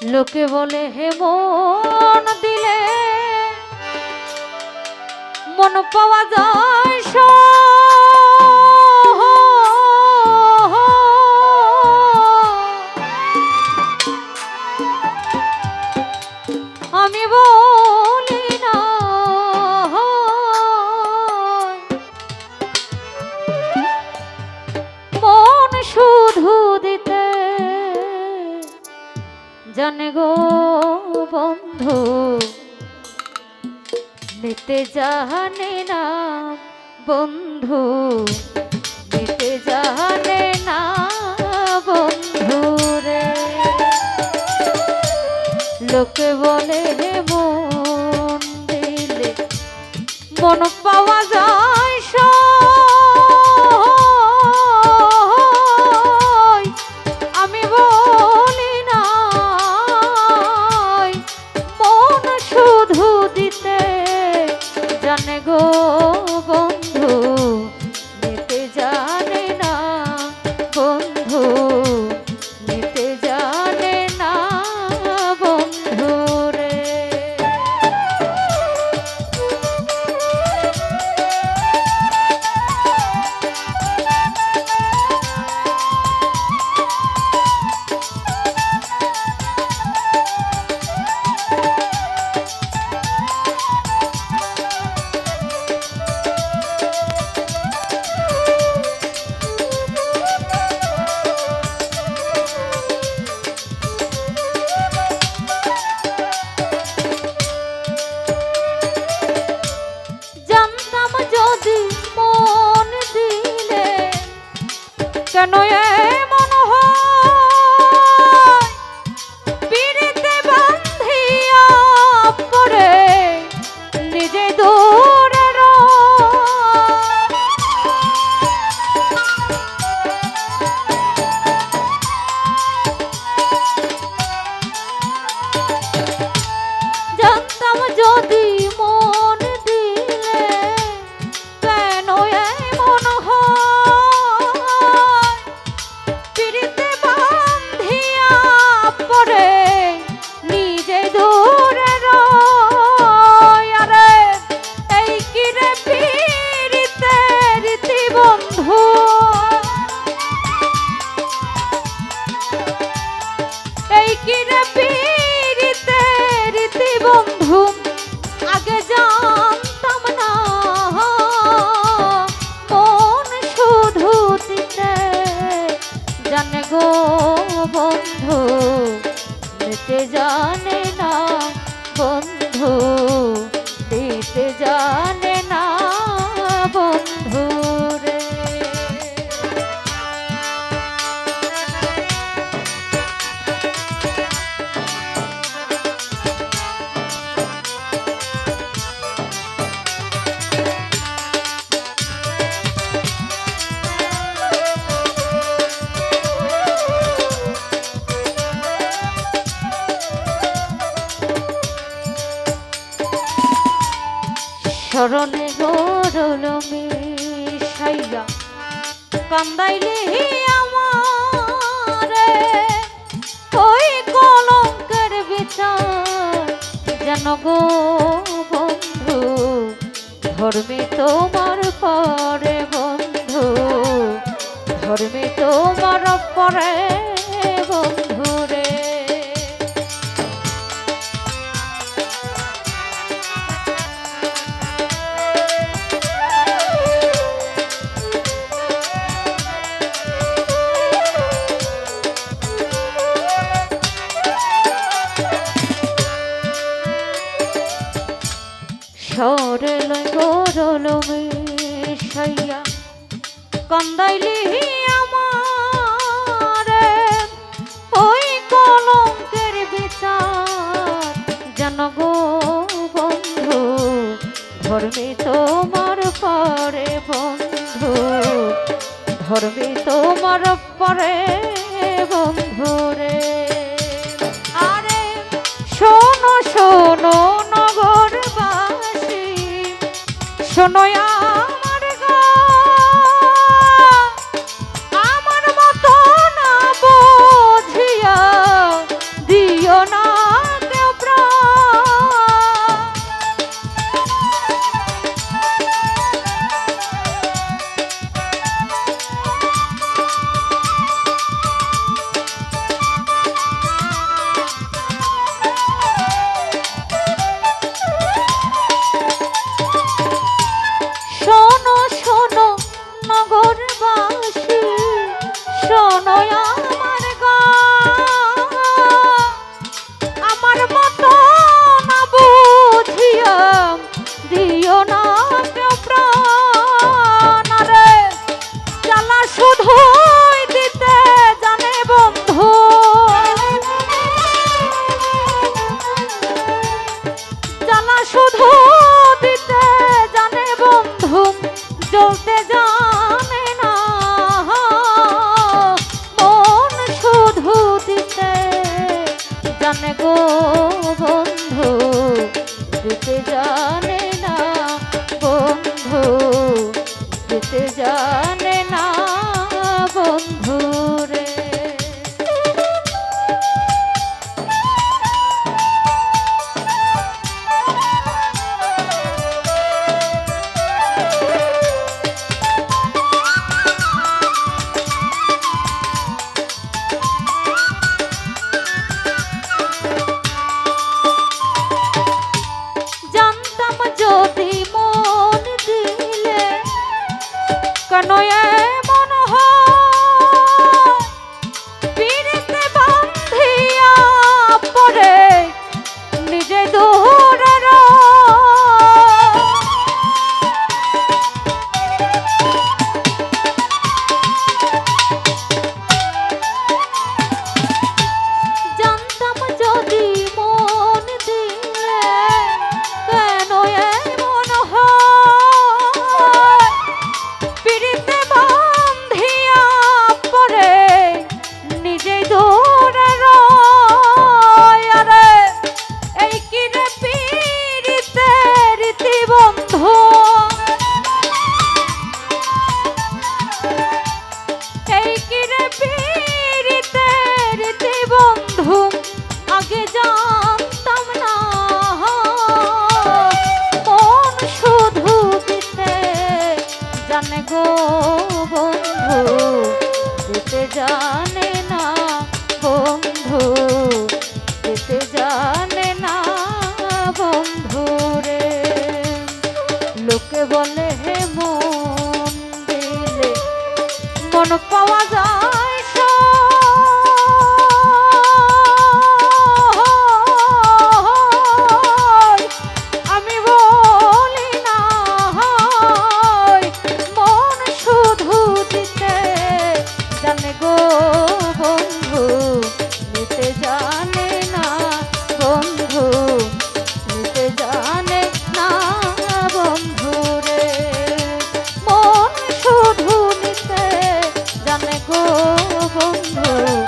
লোকে বলে হে মন দিলে মন পাওয়া যায় আমি বলি গো বন্ধু, নিতে জাহানে না বন্ধু, নিতে জাহানে না বন্ধু রে। লোকে বলে হে মন দিলে মন পাওয়া জানে গো কেন গো বন্ধু যেতে জানে না স্মরণে গরল মিশাইয়া কান্দাইলি আমারে, ওই কলঙ্কের বিচার যেন গো বন্ধু, ধর্মে তোমার পরে বন্ধু, ধর্মে তোমার পরে গরল মিশাইয়া কান্দাইলি আমারে, ওই কলঙ্কের বিচার যেন গো বন্ধু, ধর্মে তোমার পরে বন্ধু, ধর্মে তোমার পরে বন্ধু রে। আরে শোনো শোনো শোনো জানে গো বন্ধু রূপে জানে জানে গো বন্ধু, যেতে জানে না বন্ধু, যেতে জানে না বন্ধু রে। লোকে বলে হে মন দিলে, মন পাওয়া যায় বন্ধু।